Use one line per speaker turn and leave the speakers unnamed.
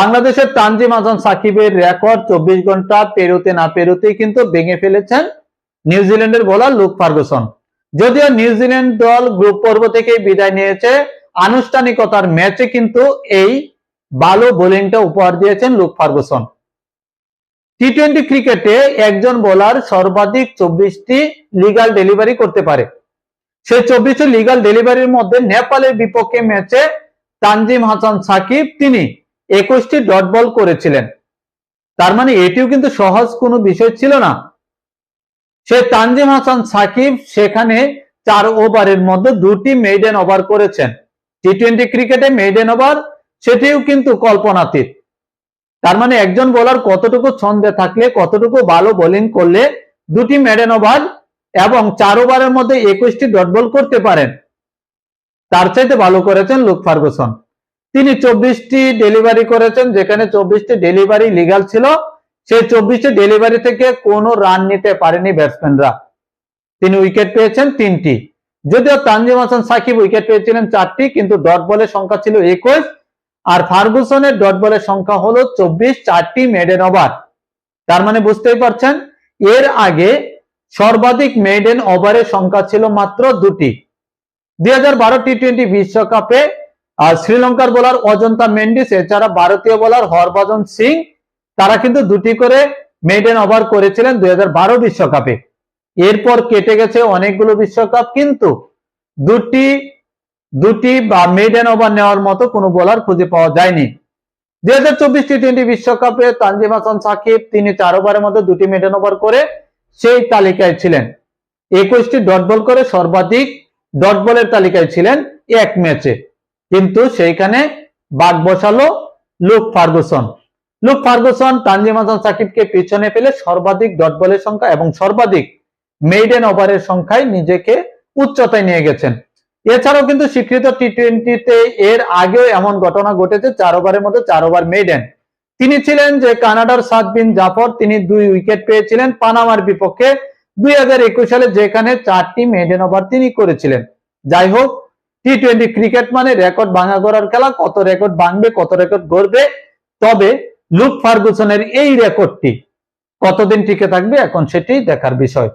বাংলাদেশের তানজিম হাসান সাকিবের রেকর্ড চব্বিশ ঘণ্টা পেরোতে না পেরোতেই কিন্তু ভেঙে ফেলেছেন নিউজিল্যান্ডের বোলার লুক ফার্গুসন। যদিও নিউজিল্যান্ড দল গ্রুপ পর্ব থেকে বিদায় নিয়েছে, আনুষ্ঠানিকতার ম্যাচে কিন্তু এই ভালো বোলিংটা উপহার দিয়েছেন লুক ফার্গুসন। টি টোয়েন্টি ক্রিকেটে একজন বোলার সর্বাধিক চব্বিশটি লিগাল ডেলিভারি করতে পারে। সেই চব্বিশটি লিগাল ডেলিভারির মধ্যে নেপালের বিপক্ষে ম্যাচে তানজিম হাসান সাকিব, তিনি একুশটি ডট বল করেছিলেন। তার মানে এটিও কিন্তু সহজ কোনো বিষয় ছিল না। সে তানজিম হাসান সাকিব সেখানে চার ওভারের মধ্যে দুটি মেইডেন ওভার করেছেন। টি টোয়েন্টি ক্রিকেটে মেইডেন ওভার সেটিও কিন্তু কল্পনাতীত। তার মানে একজন বোলার কতটুকু ছন্দে থাকলে, কতটুকু ভালো বোলিং করলে দুটি মেডেন ওভার এবং চার ওভারের মধ্যে একুশটি ডট বল করতে পারেন। তার চাইতে ভালো করেছেন লুক ফার্গুসন। তিনি চব্বিশটি ডেলিভারি করেছেন, যেখানে চব্বিশটি ডেলিভারি লিগাল ছিল। সেই চব্বিশটি ডেলিভারি থেকে কোনো রান নিতে পারেনি ব্যাটসম্যানরা তিনি উইকেট পেয়েছেন তিনটি। যদিও তানজিম হাসান সাকিব উইকেট পেয়েছিলেন চারটি, কিন্তু ডট বলের সংখ্যা ছিল একুশ, আর ফার্গুসনের ডট বলের সংখ্যা হলো চব্বিশ, চারটি মেডেন ওভার তার মানে বুঝতেই পারছেন, এর আগে সর্বাধিক মেডেন ওভারের সংখ্যা ছিল মাত্র দুটি। দুই হাজার বারো টি টোয়েন্টি বিশ্বকাপে আহ, শ্রীলঙ্কার বোলার অজন্তা মেন্ডিস এছাড়া ভারতীয় বোলার হরভজন সিং তারা কিন্তু দুটি করে মেডেন ওভার করেছিলেন দুই বারো বিশ্বকাপে। এরপর কেটে গেছে অনেকগুলো বিশ্বকাপ কিন্তু দুটি দুটি বা মেডেন ওভার নেওয়ার মতো কোনো বোলার খুঁজে পাওয়া যায়নি। দুই হাজার চব্বিশ টি টোয়েন্টি বিশ্বকাপে তানজিম হাসান সাকিব তিনি চার ওভারের মধ্যে দুটি মেডেন ওভার করে সেই তালিকায় ছিলেন। একুশটি ডট বল করে সর্বাধিক ডট বলের তালিকায় ছিলেন এক ম্যাচে কিন্তু সেইখানে বাদ বসালো Lockie Ferguson. Lockie Ferguson Tanzim Hasan সাকিবকে পিছনে ফেলে সর্বাধিক ডট বলের সংখ্যা এবং সর্বাধিক মেইডেন ওভারের সংখ্যায় নিজেকে উচ্চতায় নিয়ে গেছেন। এছাড়াও কিন্তু স্বীকৃত টি টোয়েন্টিতে এর আগেও এমন ঘটনা ঘটেছে, চার ওভারের মধ্যে চার ওভার মেইডেন তিনি ছিলেন যে কানাডার সাদ বিন জাফর, তিনি দুই উইকেট পেয়েছিলেন পানামার বিপক্ষে। দুই হাজার একুশ সালে যেখানে চারটি মেডেন ওভার তিনি করেছিলেন। যাই হোক টি টোয়েন্টি ক্রিকেট মানে রেকর্ড ভাঙা করার খেলা, কত রেকর্ড ভাঙবে, কত রেকর্ড গড়বে। তবে লুক ফার্গুসনের এই রেকর্ডটি কতদিন টিকে থাকবে, এখন সেটি দেখার বিষয়।